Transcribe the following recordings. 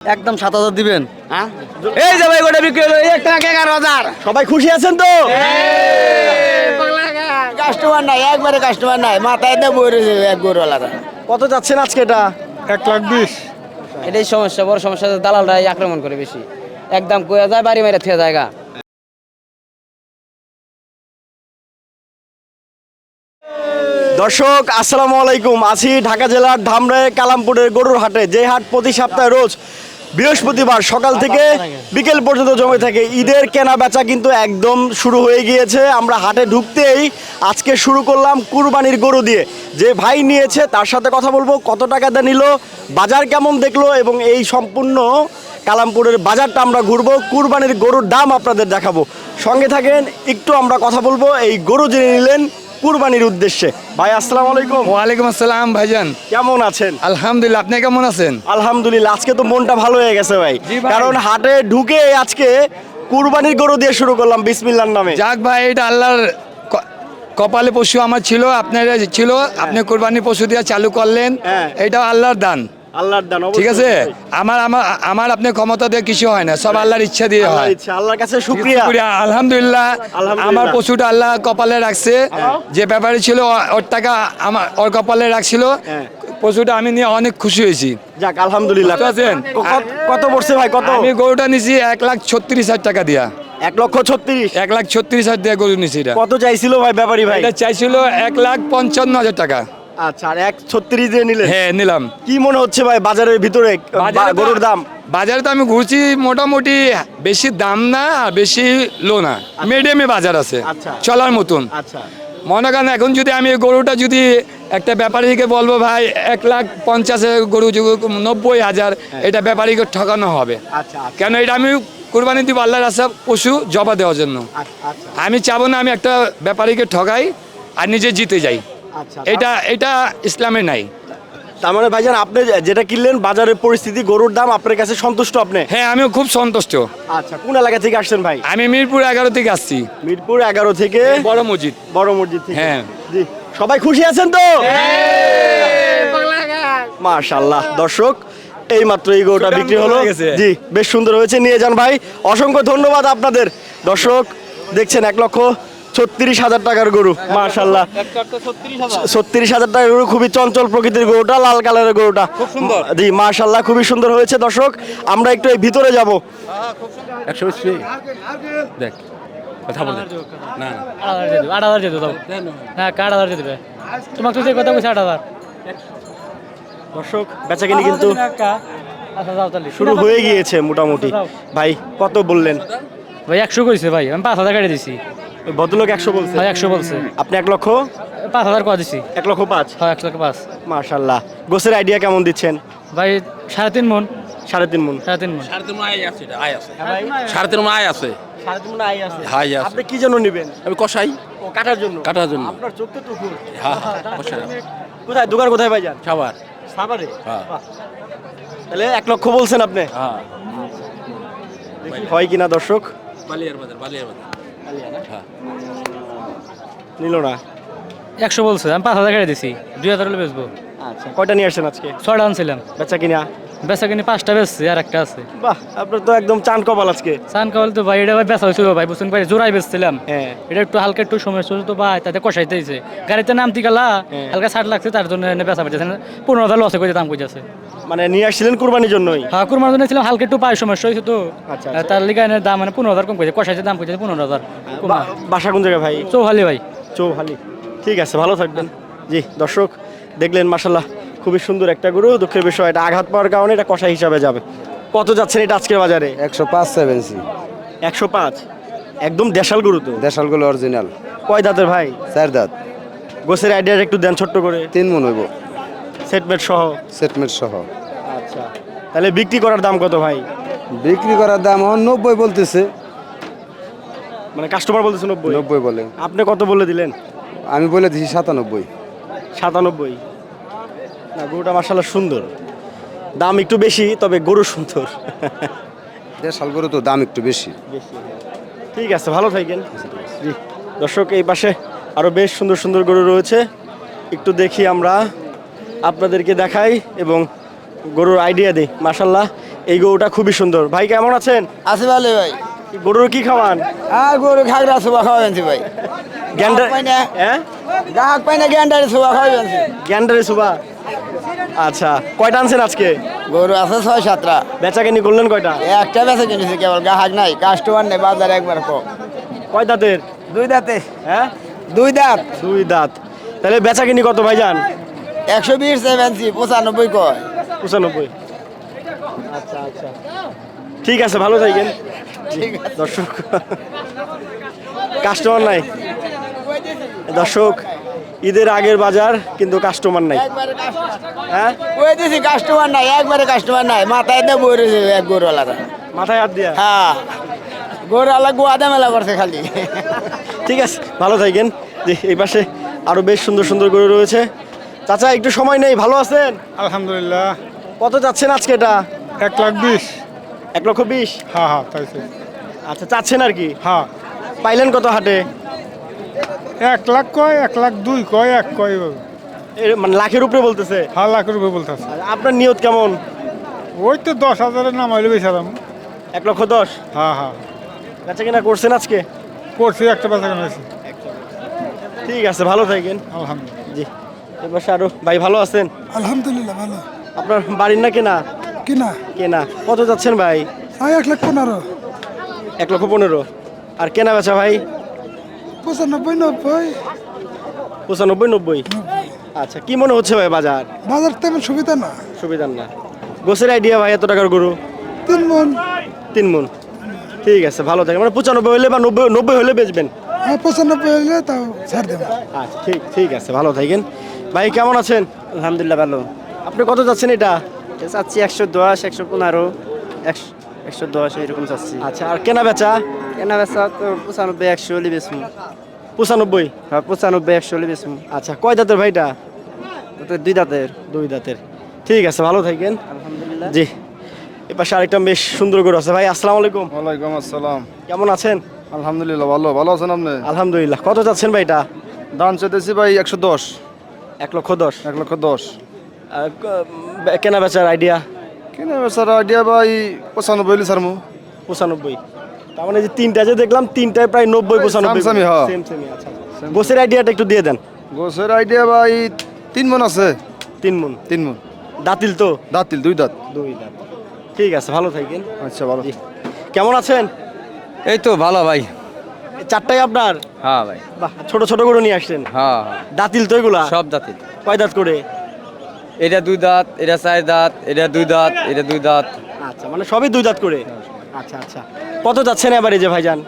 একদম সাত হাজার দিবেন। হ্যাঁ? এই যে ভাই গোটা বিক্রি হলো এই একটা এগারো হাজার। সবাই খুশি আছেন তো? কাস্টমার নাই একবারে কাস্টমার নাই মাথায় দিয়ে বই রয়েছে এক গরুওয়ালারা। কত যাচ্ছেন আজকে এটা? এক লাখ বিশ। এটাই সমস্যা বড় সমস্যা হচ্ছে দালালরাই আক্রমণ করে বেশি। একদম কয়ে যায় বাড়ি মেরে থেকে জায়গা দর্শক আসসালামু আলাইকুম। আছি ঢাকা জেলার ধামরাই কালামপুরের গরুর হাটে যে হাট প্রতি সপ্তাহে রোজ বৃহস্পতিবার সকাল থেকে বিকেল পর্যন্ত জমে থাকে। ঈদের কেনা বেচা কিন্তু একদম শুরু হয়ে গিয়েছে। আমরা হাটে ঢুকতেই আজকে শুরু করলাম কুরবানির গরু দিয়ে। যে ভাই নিয়েছে, তার সাথে কথা বলব, কত টাকা দিয়ে নিল, বাজার কেমন দেখল এবং এই সম্পূর্ণ কালামপুরের বাজারটা আমরা ঘুরবো, কুরবানির গরুর দাম আপনাদের দেখাবো। সঙ্গে থাকেন, একটু আমরা কথা বলব। এই গরু জেনে নিলেন কুরবানির উদ্দেশ্যে। ভাই আসসালামু আলাইকুম। ওয়ালাইকুম আসসালাম ভাইজান। কেমন আছেন? আলহামদুলিল্লাহ আপনি কেমন আছেন? আলহামদুলিল্লাহ আজকে তো মনটা ভালো হয়ে গেছে ভাই। কারণ হাটে ঢুকে আজকে কুরবানির গরু দিয়ে শুরু করলাম বিসমিল্লার নামে। যাক ভাই এটা আল্লাহর কপালে পশু আমার ছিল আপনার ছিল আপনি কোরবানি পশু দিয়ে চালু করলেন। হ্যাঁ। এটা আল্লাহর দান। আল্লাহর দান ঠিক আছে? আমার আমার আমার আপনি ক্ষমতা দিয়ে কিছু হয় না সব আল্লাহর ইচ্ছা দিয়ে হয়। আল্লাহর কাছে শুক্রিয়া। আলহামদুলিল্লাহ। আমার পশুটা আল্লাহ কপালে রাখছে। যে ব্যাপারে ছিল ওর টাকা আমার ওর কপালে রাখছিল। হ্যাঁ। পশুটা আমি নিয়ে অনেক খুশি হয়েছি। যাক আলহামদুলিল্লাহ। কত- কত পড়ছে ভাই? কত? আমি গরুটা নিছি এক লাখ ছত্রিশ হাজার টাকা দিয়া। এক লক্ষ ছত্রিশ। এক লাখ ছত্রিশ হাজার টাকা গরু নিছি এটা। কত চাইছিল ভাই ব্যাপারী ভাই? এটা চাইছিল এক লাখ পঞ্চান্ন হাজার টাকা। আচ্ছা আর এক ছত্রিশ দিয়ে নিলেন? হ্যাঁ নিলাম। কি মনে হচ্ছে ভাই বাজারের ভিতরে গরুর দাম? বাজারে তো আমি ঘুরছি মোটামুটি বেশি দাম না আর বেশি লো না। মিডিয়ামে বাজার আছে আচ্ছা। চলার মতন। আচ্ছা। মনে করেন এখন যদি আমি গরুটা যদি একটা ব্যাপারীকে বলব ভাই এক লাখ পঞ্চাশে গরু নব্বই হাজার এটা ব্যাপারীকে ঠকানো হবে। আচ্ছা আচ্ছা। কেন এটা আমি কোরবানি দিব আল্লাহর রাস্তা পশু জবা দেওয়ার জন্য। আচ্ছা, আচ্ছা। আমি চাবো না আমি একটা ব্যাপারীকে ঠকাই আর নিজে জিতে যাই। আচ্ছা এটা এটা ইসলামে নাই। তার মানে ভাইজান আপনি যেটা কিনলেন বাজারের পরিস্থিতি গরুর দাম আপনার কাছে সন্তুষ্ট আপনি? হ্যাঁ আমিও খুব সন্তুষ্ট। আচ্ছা কোন এলাকা থেকে আসছেন ভাই? আমি মিরপুর এগারো থেকে আসছি। মিরপুর এগারো থেকে বড় মসজিদ। বড় মসজিদ থেকে। হ্যাঁ। জি। সবাই খুশি আছেন তো? মাশাল্লাহ দর্শক এই মাত্র এই গরুটা বিক্রি হলো। হয়ে গেছে। জি বেশ সুন্দর হয়েছে। নিয়ে যান ভাই। অসংখ্য ধন্যবাদ আপনাদের। দর্শক দেখছেন এক লক্ষ ছত্রিশ হাজার টাকার গরু মাশাল্লাহ ছত্রিশ হাজার টাকার গরু খুবই চঞ্চল প্রকৃতির গরুটা লাল কালারের গরুটা। খুব সুন্দর। জি মাশাল্লাহ খুবই সুন্দর হয়েছে। দর্শক আমরা একটু এই ভিতরে যাব। একশো বিশ দেখ কথা না আট হাজার হ্যাঁ হাজার তোমাকে তো বলছি আট হাজার দর্শক কিন্তু আচ্ছা শুরু হয়ে গিয়েছে মোটামুটি। ভাই কত বললেন? ভাই একশো কইছে ভাই আমি পাঁচ হাজার কেটে দিছি। ভদ্রলোক একশো বলছে। ভাই একশো বলছে। আপনি এক লক্ষ? পাঁচ হাজার কয়া দিছি। এক লক্ষ পাঁচ? হয় একশো পাঁচ। মাশাল্লাহ গোসের আইডিয়া কেমন দিচ্ছেন? ভাই সাড়ে তিন মন। সাড়ে তিন মন। সাড়ে তিন মন। সাড়ে তিন আয় আছে আয় আছে। সাড়ে তিন আয় আছে। সাড়ে তিন মন আই আছে। হাই আছে। আপনি কি জন্য নেবেন? আমি কষাই। ও কাটার জন্য? কাটার জন্য। আপনার চোখ তো টুকুর হ্যাঁ কষাই। কোথায় দোকান কোথায় ভাই যান খাবার সাভারে? হ্যাঁ। তাহলে এক লক্ষ বলছেন আপনি? হ্যাঁ। হয় কিনা দর্শক? বালিয়ার বাজার বালিয়ার বাজার। হ্যাঁ নিল না। একশো বলছে আমি পাঁচ হাজার কেটে দিছি দুই হাজার হলে বেচবো। আচ্ছা কয়টা নিয়ে আসছেন আজকে? ছয়টা আনছিলাম। বেচা কিনা? বেচা কিনে পাঁচটা বেচছি আর একটা আছে। বাহ আপনার তো একদম চান কপাল আজকে। চান কাবল তো ভাই এটা ভাই বেচা হয়েছিল ভাই বুঝছেন ভাই জোড়াই বেচছিলাম। হ্যাঁ। এটা একটু হালকা একটু হচ্ছে তো ভাই তাতে কষাইতে দিয়েছে গাড়িতে নামতি গেলা হ্যাঁ। হালকা ষাট লাগছে তার জন্য এনে বেচা পেয়েছে পনেরো হাজার লসে করে দাম কইছে মানে নিয়ে আসছিলেন কুরবানির জন্যই? হ্যাঁ কুরমার জন্য ছিলাম হালকা একটু পায় সমস্যা হয়েছে তো। আচ্ছা, তার লিগে এনে দাম মানে পনেরো হাজার কম কইছে কষাইছে দাম কইছে পনেরো হাজার বাসা কোন জায়গায় ভাই? চৌহালি ভাই। চৌহালি। ঠিক আছে ভালো থাকবেন। জি দর্শক দেখলেন মাসাল্লাহ খুবই সুন্দর একটা গরু দুঃখের বিষয় এটা আঘাত পাওয়ার কারণে এটা কষা হিসাবে যাবে। কত যাচ্ছেন এটা আজকের বাজারে? একশো পাঁচ সেভেন্সি। একশো পাঁচ? একদম দেশাল গরু তো? দেশালগুলো অরিজিনাল। কয় দাঁতের ভাই? চার দাঁত। গোসের আইডিয়া একটু দেন ছোট্ট করে। তিন মন হইব। সেটমেট সহ। সেটমেট সহ। আচ্ছা তাহলে বিক্রি করার দাম কত ভাই? বিক্রি করার দাম এখন নব্বই বলতেছে। মানে কাস্টমার বলতেছে নব্বই? নব্বই বলে। আপনি কত বলে দিলেন? আমি বলে দিছি সাতানব্বই। সাতানব্বই। না গরুটা মাসাল্লাহ সুন্দর। দাম একটু বেশি তবে গরু সুন্দর। দেশাল গরু তো দাম একটু বেশি। ঠিক আছে ভালো থাকেন। জি দর্শক এই পাশে আরও বেশ সুন্দর সুন্দর গরু রয়েছে। একটু দেখি আমরা আপনাদেরকে দেখাই এবং গরুর আইডিয়া দিই মাশাল্লাহ এই গরুটা খুবই সুন্দর। ভাই কেমন আছেন? আছে ভালো ভাই। গরুর কি খাওয়ান? আর গরু খাগড়া সুবা খাওয়াবেন ভাই। গ্যান্ডার হ্যাঁ? গ্রাহক পাই না গ্যান্ডারে সুবা খাওয়াবেন গ্যান্ডারে সুবা আচ্ছা কয়টা আনছেন আজকে? গরু আছে ছয় সাতটা। বেচা কিনি করলেন কয়টা? একটা বেচা কিনেছে কেবল গ্রাহক নাই কাস্টমার নেই বাজারে একবার কম। কয় দাঁতের? দুই দাঁতে। হ্যাঁ? দুই দাঁত। দুই দাঁত। তাহলে বেচা কিনি কত ভাইজান? একশো বিশ পঁচানব্বই কয়। পঁচানব্বই। আচ্ছা আচ্ছা ঠিক আছে ভালো থাকেন। দর্শক কাস্টমার নাই। দর্শক ঈদের আগের বাজার কিন্তু কাস্টমার নাই। হ্যাঁ? ওই দিছি কাস্টমার নাই একবারে কাস্টমার নাই মাথায় দিয়ে বই রয়েছে এক গরুওয়ালারা মাথায় হাত দিয়া? হ্যাঁ গরুওয়ালা গোয়াদা মেলা করছে খালি। ঠিক আছে ভালো থাকেন। যে এই পাশে আরও বেশ সুন্দর সুন্দর গরু রয়েছে। চাচা একটু সময় নেই ভালো আছেন? আলহামদুলিল্লাহ। কত যাচ্ছেন আজকে এটা? এক লাখ বিশ। এক লক্ষ বিশ? হ্যাঁ হ্যাঁ তাই তো। আচ্ছা চাচ্ছেন আর কি? হ্যাঁ। পাইলেন কত হাটে? এক লাখ কয় এক লাখ দুই কয় এক কয় মানে লাখের উপরে বলতেছে? হ্যাঁ লাখের উপরে বলতেছে। আপনার নিয়ত কেমন? ওই তো দশ হাজারের নাম হইলে বেচারাম এক লক্ষ দশ? হ্যাঁ হ্যাঁ। বেচা কিনা করছেন আজকে? করছি একটা বেচা কেনা হয়েছে। ঠিক আছে ভালো থাকেন। আলহামদুলিল্লাহ। জি। এবার আরও ভাই ভালো আছেন? আলহামদুলিল্লাহ ভালো। আপনার বাড়ির না কেনা? কিনা। কেনা। কত যাচ্ছেন ভাই? আয় এক লাখ পনেরো। এক লক্ষ পনেরো। আর কেনা বেচা ভাই? পঁচানব্বই নব্বই। পঁচানব্বই নব্বই? আচ্ছা কি মনে হচ্ছে ভাই বাজার? বাজার তেমন সুবিধা না। সুবিধার না। গোসের আইডিয়া ভাই এত টাকার গরু? তিন মন। তিন মন। ঠিক আছে ভালো থাকে। মানে পঁচানব্বই হলে বা নব্বই নব্বই হলে বেচবেন? আর পঁচানব্বই হলে তাও ছাড় দেবো। আচ্ছা ঠিক ঠিক আছে ভালো থাকেন। ভাই কেমন আছেন? আলহামদুলিল্লাহ ভালো। আপনি কত যাচ্ছেন এটা? চাচ্ছি একশো দশ একশো পনেরো একশো একশো দশ এরকম চাচ্ছি। আচ্ছা আর কেনা বেচা? কেনা বেচা তো পঁচানব্বই একশো হলে বেচবো। পঁচানব্বই? হ্যাঁ পঁচানব্বই একশো হলে বেচবো। আচ্ছা কয় দাঁতের ভাইটা দুই দাঁতের। দুই দাঁতের। ঠিক আছে ভালো থাকেন। আলহামদুলিল্লাহ। জি এপাশে আরেকটা বেশ সুন্দর গরু আছে। ভাই আসসালামু আলাইকুম। ওয়ালাইকুম আসসালাম। কেমন আছেন? আলহামদুলিল্লাহ ভালো। ভালো আছেন আপনি? আলহামদুলিল্লাহ। কত যাচ্ছেন ভাই এটা? দাম চাইতেছি ভাই একশো দশ। এক লক্ষ দশ। এক লক্ষ দশ। কেনা বেচার আইডিয়া কিনে স্যার আইডিয়া ভাই পঁচানব্বই হলি স্যার পঁচানব্বই। তার মানে যে তিনটা যে দেখলাম তিনটায় প্রায় নব্বই পঁচানব্বই। হ্যাঁ। সেম আচ্ছা গোসের আইডিয়াটা একটু দিয়ে দেন। গোসের আইডিয়া ভাই তিন মন আছে। তিন মন। তিন মন। দাঁতিল তো? দাঁতিল দুই দাঁত। দুই দাঁত। ঠিক আছে ভালো থাকেন। আচ্ছা ভালো কেমন আছেন? এই তো ভালো ভাই। এই চারটাই আপনার? হ্যাঁ ভাই। বাহ ছোট ছোট করে নিয়ে আসছেন। হ্যাঁ। দাঁতিল তো এগুলা? সব দাঁতিল। কয় দাঁত করে? এটা দুই দাঁত এটা চার দাঁত এটা দুই দাঁত এটা দুই দাঁত। আচ্ছা মানে সবই দুই দাঁত করে? আচ্ছা আচ্ছা। কত যাচ্ছেন এবারে যে ভাইজান?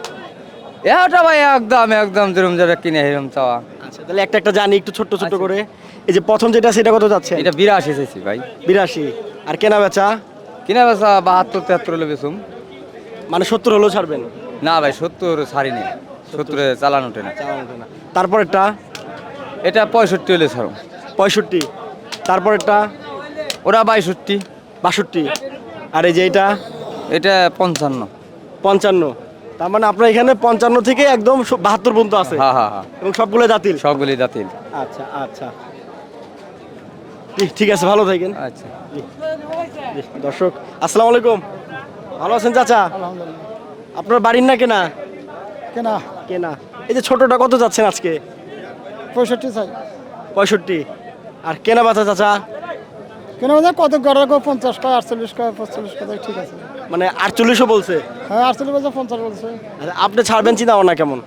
এটা ভাই একদম একদম যেরম যেটা কিনে এরম চাওয়া। আচ্ছা তাহলে একটা একটা জানি একটু ছোট্ট ছোট্ট করে। এই যে প্রথম যেটা সেটা কত যাচ্ছে? এটা বিরাশি এসেছি ভাই। বিরাশি। আর কেনা বেচা? কিনা বেচা বাহাত্তর তেহাত্তর হলে বেচুম। মানে সত্তর হলেও ছাড়বেন? না ভাই সত্তর ছাড়ি নেই সত্তরে চালান ওঠে না। তারপরেরটা? এটা পঁয়ষট্টি হলে ছাড়ো পঁয়ষট্টি। তারপরেরটা ওরা বাইষট্টি বাষট্টি। আর এই যে এটা? এটা পঞ্চান্ন। পঞ্চান্ন। তার মানে আপনার এখানে পঞ্চান্ন থেকে একদম বাহাত্তর পর্যন্ত আছে? হ্যাঁ হ্যাঁ হ্যাঁ। এবং সবগুলো দাঁতিল? সবগুলি দাঁতিল। আচ্ছা আচ্ছা। ঠিক আছে ভালো থাকেন। আচ্ছা। দর্শক আসসালামু আলাইকুম। ভালো আছেন চাচা? আপনার বাড়ির না কেনা? কেনা। কেনা। এই যে ছোটটা কত যাচ্ছেন আজকে? পঁয়ষট্টি চাই। পঁয়ষট্টি। আর কেনা বাচ্চা চাচা? কেনা বাজার কত গড়া গো পঞ্চাশ কয় আটচল্লিশ কয় পঁচল্লিশ কয় ঠিক আছে। মানে আটচল্লিশও বলছে? হ্যাঁ আটচল্লিশ বাজার পঞ্চাশ বলছে। আচ্ছা, আপনি ছাড়বেন চিন্তা ভাবনা কেমন?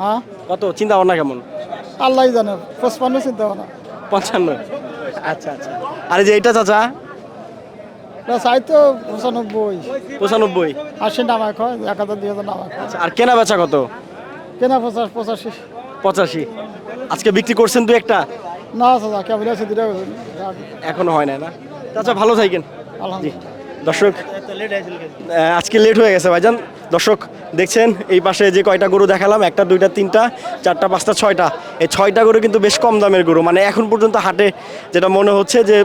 হ্যাঁ? কত? চিন্তা ভাবনা কেমন? আল্লাহ জানে পঁচপান্ন চিন্তা ভাবনা। পঞ্চান্ন? আচ্ছা আচ্ছা। আরে যে এইটা চাচা? এটা চাই তো পঁচানব্বই। পঁচানব্বই? আশি এক হাজার দুই হাজার আচ্ছা আর কেনা বেচা কত? কেনা পঞ্চাশ পঁচাশি। পঁচাশি। আজকে বিক্রি করছেন দু একটা? না চাচা কেমন আছে দুটা এখনও হয় না না? চাচা ভালো থাকেন। আলহামদুলিল্লাহ। দর্শক আজকে লেট হয়ে গেছে ভাইজান। দর্শক দেখছেন এই পাশে যে কয়টা গরু দেখালাম একটা দুইটা তিনটা চারটা পাঁচটা ছয়টা। এই ছয়টা গরু কিন্তু বেশ কম দামের গরু। মানে এখন পর্যন্ত হাটে যেটা মনে হচ্ছে যে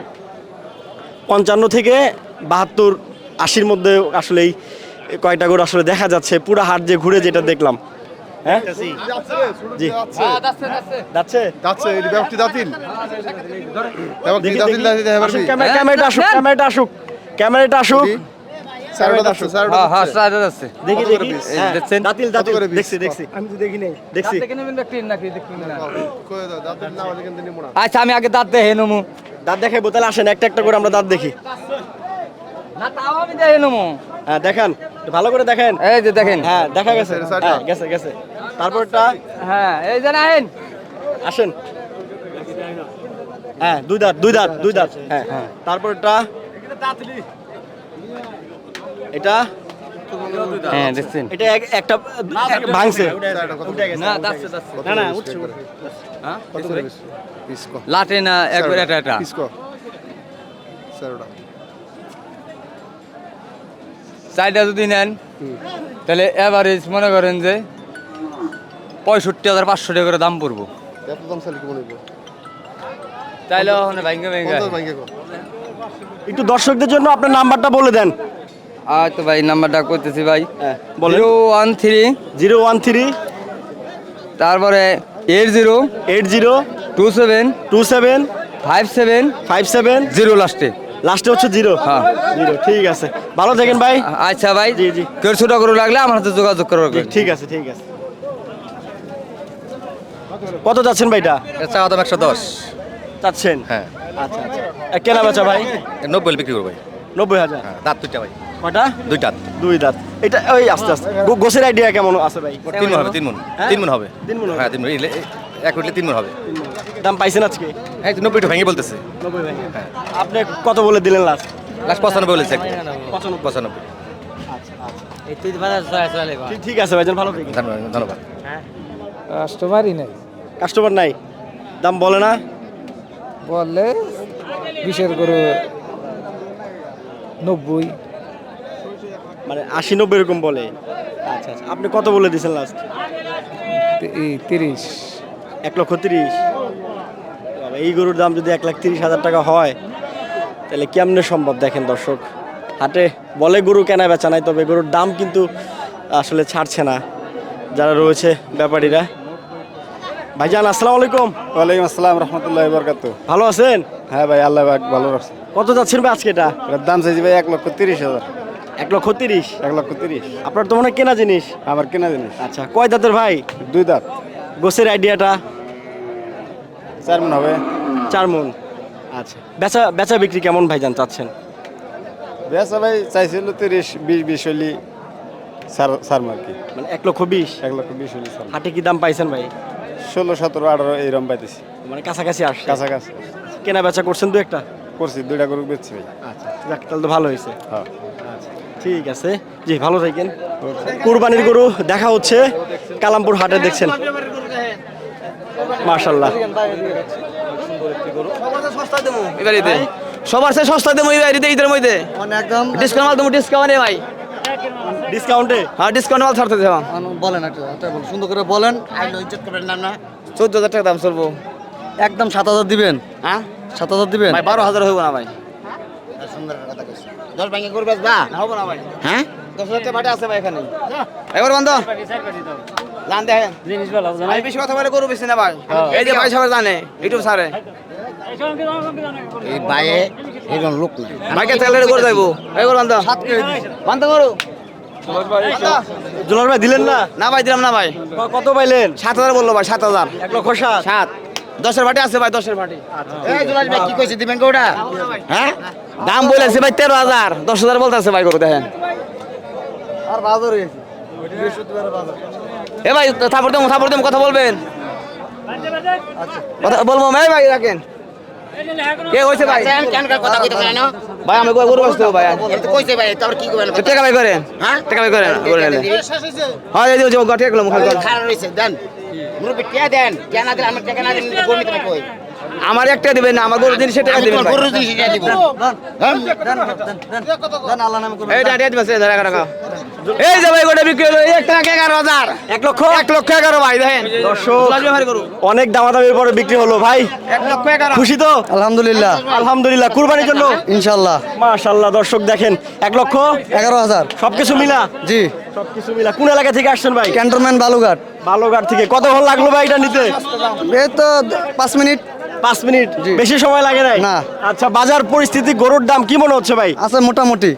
পঞ্চান্ন থেকে বাহাত্তর আশির মধ্যে আসলে এই কয়টা গরু আসলে দেখা যাচ্ছে। পুরা হাট যে ঘুরে যেটা দেখলাম। হ্যাঁ? জি। যাচ্ছে। যাচ্ছে এই দাতিল ক্যামেরাটা আসুক ক্যামেরাটা আসুক। ক্যামেরাটা হ্যাঁ হ্যাঁ হ্যাঁ, আচ্ছা আমি আগে দাঁত দেখে নেব। দাঁত দেখে বোতল আসেন একটা একটা করে আমরা দাঁত দেখি। না তাও আমি দেখে নেব। হ্যাঁ দেখান ভালো করে দেখেন। এই যে দেখেন। হ্যাঁ দেখা গেছে। হ্যাঁ গেছে গেছে। তারপরটা? হ্যাঁ এই যে আহেন আসেন। হ্যাঁ দুই দাঁত দুই দাঁত দুই দাঁত। হ্যাঁ হ্যাঁ। তারপরটা? এটা? হ্যাঁ দেখছেন। এটা একটা ভাঙছে। না দাঁতছে দাঁতছে না না উঠছে হ্যাঁ? কত করে? পিস পিস কো লাটে না একবার এটা এটা চারটা যদি নেন তাহলে এভারেজ মনে করেন যে পঁয়ষট্টি হাজার পাঁচশো টাকা করে দাম পড়ব। এত দাম চালি কি মনে হইব তাইলে ওখানে ভাঙ্গে ভাঙ্গে পঞ্চাশ ভাঙ্গে কো একটু দর্শকদের জন্য আপনার নাম্বারটা বলে দেন। আর তো ভাই নাম্বারটা করতেছি ভাই। হ্যাঁ বলেন। Zero one three. Zero one three. তারপরে eight zero. Eight zero. Two seven. Two seven. Five seven. Five seven. Zero লাস্টে। লাস্টে হচ্ছে জিরো হ্যাঁ। জিরো ঠিক আছে। ভালো থাকেন ভাই। আচ্ছা ভাই জি, জি। কেউ ছোট করে লাগলে আমার হাতে যোগাযোগ করবে ঠিক আছে ঠিক আছে। কত যাচ্ছেন ভাইটা চাওয়া দাম একশো দশ। চাচ্ছেন? হ্যাঁ। আচ্ছা আচ্ছা। কেনা বেচা ভাই? নব্বই বিক্রি করব ভাই। নব্বই হাজার। হ্যাঁ দাঁত দুইটা ভাই। কটা দুইটা দুই দাঁত। এটা ওই আস্তে আস্তে। গো- গোছের আইডিয়া কেমন আছে ভাই? তিন মন হবে তিন মন। হ্যাঁ? তিন মন হবে। তিন হবে? হ্যাঁ তিন মন। এক উঠলে তিন মন হবে। দাম পাইছেন আজকে? এই তো নব্বইটা ভেঙে বলতেছে। আপনি কত বলে দিলেন লাস্ট লাস্ট পঁচানব্বই বলেছে পঁচানব্বই। ঠিক আছে ভাইজান ভালো ধন্যবাদ ধন্যবাদ। কাস্টমারই নেই। কাস্টমার নাই? দাম বলে না? বললে বিশের করে নব্বই। মানে আশি নব্বই এরকম বলে। আচ্ছা আচ্ছা। আপনি কত বলে দিয়েছেন লাস্ট তিরিশ। এক লক্ষ তিরিশ। এই গরুর দাম যদি এক লাখ তিরিশ হাজার টাকা হয় তাহলে কেমনে সম্ভব দেখেন দর্শক? হাটে বলে গরু কেনা বেচা নাই তবে গরুর দাম কিন্তু আসলে ছাড়ছে না যারা রয়েছে ব্যাপারীরা। ভাইজান আসসালামু আলাইকুম। ওয়ালাইকুম আসসালাম রহমতুল্লাহ বরকাত ভালো আছেন? হ্যাঁ ভাই আল্লাহ ভালো রাখছে কত যাচ্ছেন ভাই আজকে এটা? দাম চাইছি ভাই এক লক্ষ তিরিশ হাজার। এক লক্ষ তিরিশ? এক লক্ষ তিরিশ। আপনার তো মনে হয় কেনা জিনিস? আমার কেনা জিনিস। আচ্ছা কয় দাঁতের ভাই? দুই দাঁত। গোসের আইডিয়াটা চার মন হবে? চার মন আচ্ছা। বেচা বেচা বিক্রি কেমন ভাইজান চাচ্ছেন? বেসা ভাই চাইছিল তিরিশ বিশ বিশ হলি সার সার আর কি। মানে এক লক্ষ বিশ? এক লক্ষ বিশ হলি সার হাটে কি দাম পাইছেন ভাই? ষোলো সতেরো আঠারো এইরকম পাইতেছি। মানে কাছাকাছি আসছে। কাছাকাছি। কেনা বেচা করছেন দু একটা? করছি দুইটা গরু বেচছি ভাই। আচ্ছা যাক তাহলে তো ভালো হয়েছে হ্যাঁ। ঠিক আছে। জি ভালো থাকেন। কুরবানির গরু দেখা হচ্ছে। কালামপুর হাটে দেখছেন। মার্শাল্লাহ এবারে সবার সে সস্তা দেবো এই বাড়িতে ঈদের মধ্যে। একদম ডিসকাউন্ট মাল দেবো ডিসকাউন্ট ভাই। ডিসকাউন্টে হ্যাঁ ডিসকাউন্ট মাল ছাড়তে দেবো। বলেন একটা সুন্দর করে বলেন। ইজ্জত করবেন না না চোদ্দ হাজার টাকা দাম চলবো। একদম সাত হাজার দিবেন। হ্যাঁ? সাত হাজার দিবেন? ভাই বারো হাজার হইব না ভাই। সুন্দর কথা কইছি দশ ভাঙে করবে বা। হব না ভাই। হ্যাঁ? দশ হাজার টাকা ভাড়া আছে ভাই এখানে। এবার বন্ধ। জান দেখেন। জিনিস ভালো আমি বেশি কথা বলে গরু বেশি না ভাই। এই যে ভাই সবাই জানে ইউটিউব সারে। এই বাইয়ে এরকম লোক না ভাইকে তেলের করে যাইবো এবার বন্ধ বন্ধ করু জোলার ভাই দিলেন না? না ভাই দিলাম না ভাই। কত পাইলেন? সাত হাজার বলল ভাই সাত হাজার। এক লক্ষ সাত। সাত। দশের ভাটি আছে ভাই দশের ভাটি। কি কইছে দিবেন হ্যাঁ দাম বলেছে ভাই তেরো হাজার। দশ হাজার বলতেছে ভাই গরু দেখেন। আর বাজার। এ ভাই থাপড় দেবো থাপড় দেবো কথা বলবেন কথা বলব ভাই ভাই রাখেন কে ভাই কেন কথা কইতে না ভাই আমি গরু বসতে ভাই এত কইছে ভাই তারপর কি করবেন টাকা ভাই করেন হ্যাঁ টাকা ভাই করেন করে হ্যাঁ এই যে গঠিয়ে গেলাম খালি খারাপ রইছে দেন মুরব্বি টিয়া দেন টিয়া না দিলে আমার টাকা না দিলে গরু নিতে কই আমার একটা দিবেন না আমার গরু জিনিস টাকা এই দিবেন এই যে ভাই গোটা বিক্রি হলো। এক লাখ এগারো হাজার। এক লক্ষ? এক লক্ষ এগারো ভাই দেখেন। দর্শক ব্যাপারী গরু অনেক দামাদামির পরে বিক্রি হলো ভাই। এক লক্ষ এগারো। খুশি তো? আলহামদুলিল্লাহ। আলহামদুলিল্লাহ কুরবানির জন্য? ইনশাল্লাহ মাশাল্লাহ দর্শক দেখেন এক লক্ষ এগারো হাজার। সবকিছু মিলা? জি। সবকিছু মিলা। কোন এলাকা থেকে আসছেন ভাই? ক্যান্টনমেন্ট বালুঘাট বালুঘাট থেকে। কতক্ষণ লাগল ভাই এটা নিতে? এই তো পাঁচ মিনিট। পাঁচ মিনিট? বেশি সময় লাগে নাই? না। আচ্ছা বাজার পরিস্থিতি গরুর দাম কি মনে হচ্ছে ভাই? আছে মোটামুটি।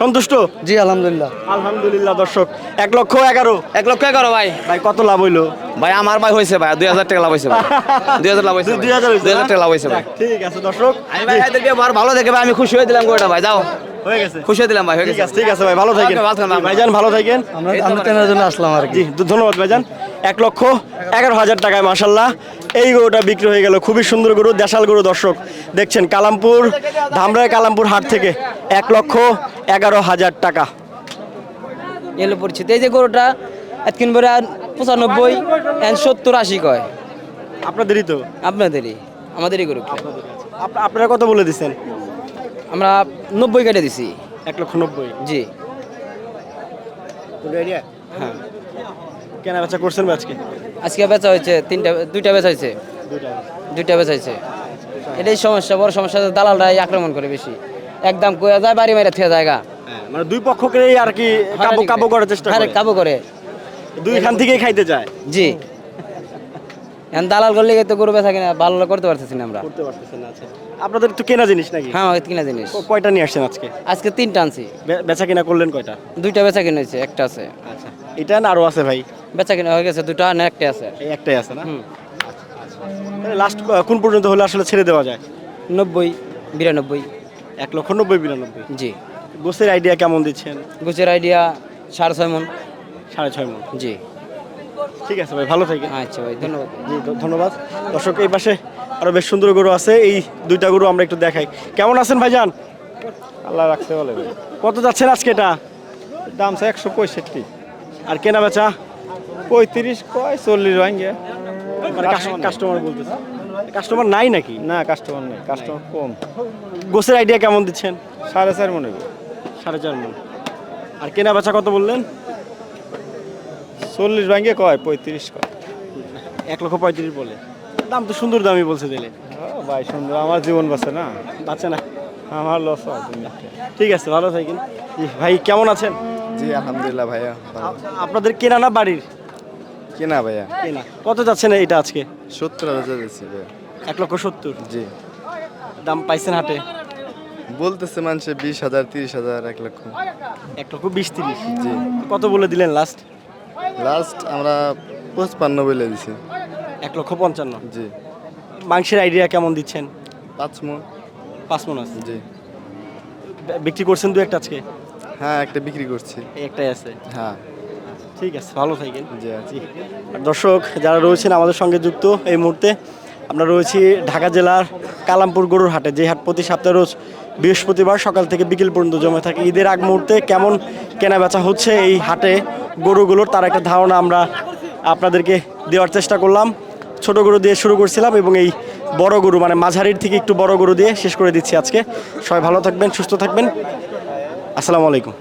সন্তুষ্ট? জি আলহামদুলিল্লাহ। আলহামদুলিল্লাহ দর্শক। এক লক্ষ এগারো। এক লক্ষ এগারো ভাই। ভাই কত লাভ হইল? ভাই আমার ভাই হয়েছে ভাই। দুই হাজার টাকা লাভ হয়েছে ভাই। দুই হাজার লাভ হয়েছে দুই- হাজার দুই হাজার? টাকা লাভ হয়েছে ভাই। ঠিক আছে দর্শক। আমি ভাই ভালো দেখে ভাই আমি খুশি হয়ে দিলাম গোটা ভাই। যাও। হয়ে গেছে। খুশি দিলাম ভাই হয়ে ঠিক গেছে। আছে ঠিক আছে ভাই ভালো থাকেন। ভাইজান ভালো থাকেন আমরা আমরা জন্য আসলাম আর কি। ধন্যবাদ ভাইজান। এক লক্ষ এগারো হাজার টাকায় মাসাল্লাহ এই গরুটা বিক্রি হয়ে গেল। খুবই সুন্দর গরু দেশাল গরু দর্শক। দেখছেন কালামপুর ধামরায় কালামপুর হাট থেকে এক লক্ষ এগারো হাজার টাকা। এলো পরিচিত। এই যে গরুটা এতক্ষণ পরে পঁচানব্বই সত্তর আশি কয়। আপনাদেরই তো? আপনাদেরই আমাদেরই গরু। আপ- আপনারা কত বলে দিচ্ছেন? আমরা নব্বই কেটে দিছি। এক লক্ষ নব্বই। জি। হ্যাঁ। কেনা বেচা করছেন আজকে? আজকে বেচা হয়েছে তিনটা দুইটা বেচা হয়েছে। দুইটা বেচা হয়েছে। এটাই সমস্যা বড় সমস্যা দালালরাই আক্রমণ করে বেশি। একদম কয়া যায় বাড়ি মেরে থেকে জায়গা মানে দুই পক্ষকে আর কি কাবু কাবু করার চেষ্টা হ্যাঁ, করে। কাবু করে। দুই খান থেকেই খাইতে যায়। জি। এখন দালাল করলে তো গরু বেচা কিনা ভালো করতে পারতেছি না আমরা। করতে পারতেছেন না আচ্ছা। আপনাদের তো কেনা জিনিস নাকি? হ্যাঁ কিনা জিনিস। কয়টা নিয়ে আসছেন আজকে? আজকে তিনটা আনছি। বেচা কিনা করলেন কয়টা? দুইটা বেচা কিনা হয়েছে একটা আছে। আচ্ছা। এটা না আরও আছে ভাই? বেচা কিনা হয়ে গেছে দুটো না একটাই আছে। এই একটাই আছে না? হুম। লাস্ট কোন পর্যন্ত হলে আসলে ছেড়ে দেওয়া যায়? নব্বই বিরানব্বই। এক লক্ষ নব্বই বিরানব্বই? জি। গোসের আইডিয়া কেমন দিচ্ছেন? গুছের আইডিয়া সাড়ে ছয় মন। সাড়ে ছয় মন। জি। ঠিক আছে ভাই ভালো থাকেন। আচ্ছা ভাই ধন্যবাদ। জি ধন্যবাদ। দর্শক এই পাশে আরও বেশ সুন্দর গরু আছে এই দুইটা গরু আমরা একটু দেখাই। কেমন আছেন ভাইজান? আল্লাহ রাখতে বলে ভাই। কত যাচ্ছেন আজকে এটা? দাম একশো পঁয়ষট্টি। আর কেনা বেচা? পঁয়ত্রিশ কয় চল্লিশ ভাঙ্গে। মানে কাস্টমার বলতেছে। কাস্টমার নাই নাকি? না কাস্টমার নেই কাস্টমার কম। গোসের আইডিয়া কেমন দিচ্ছেন? সাড়ে চার মনে হয়। সাড়ে চার মন। আর কেনা বেচা কত বললেন? চল্লিশ ভাঙ্গে কয় পঁয়ত্রিশ কয়। এক লক্ষ পঁয়ত্রিশ বলে। দাম তো সুন্দর দামই বলছে দিলে। ভাই সুন্দর। আমার জীবন বাঁচে না। বাঁচে না। আমার লস ঠিক আছে ভালো থাকেন। ভাই কেমন আছেন? জি আলহামদুলিল্লাহ ভাইয়া আপনাদের কেনা না বাড়ির? কেনা ভাইয়া? কেনা। কত যাচ্ছেন এটা আজকে? সত্তর হাজার যাচ্ছে ভাইয়া। এক লক্ষ সত্তর? জি। দাম পাইছেন হাটে? বলতেছে মানুষে বিশ হাজার তিরিশ হাজার এক লক্ষ। এক লক্ষ বিশ তিরিশ? জি। কত বলে দিলেন লাস্ট লাস্ট আমরা পঁচপান্ন বলে দিছি। এক লক্ষ পঞ্চান্ন? জি। মাংসের আইডিয়া কেমন দিচ্ছেন? পাঁচ মন। পাঁচ মন আছে। জি। বিক্রি করছেন দু একটা আজকে? হ্যাঁ একটা বিক্রি করছি। একটাই আছে। হ্যাঁ। ঠিক আছে। ভালো থাকেন। জি আর দর্শক যারা রয়েছেন আমাদের সঙ্গে যুক্ত এই মুহূর্তে আমরা রয়েছি ঢাকা জেলার কালামপুর গরুর হাটে যে হাট প্রতি সপ্তাহে রোজ বৃহস্পতিবার সকাল থেকে বিকেল পর্যন্ত জমে থাকে। ঈদের আগ মুহূর্তে কেমন কেনা বেচা হচ্ছে এই হাটে গরুগুলোর তার একটা ধারণা আমরা আপনাদেরকে দেওয়ার চেষ্টা করলাম। ছোট গরু দিয়ে শুরু করছিলাম এবং এই বড় গরু মানে মাঝারির থেকে একটু বড় গরু দিয়ে শেষ করে দিচ্ছি আজকে। সবাই ভালো থাকবেন সুস্থ থাকবেন। আসসালামু আলাইকুম।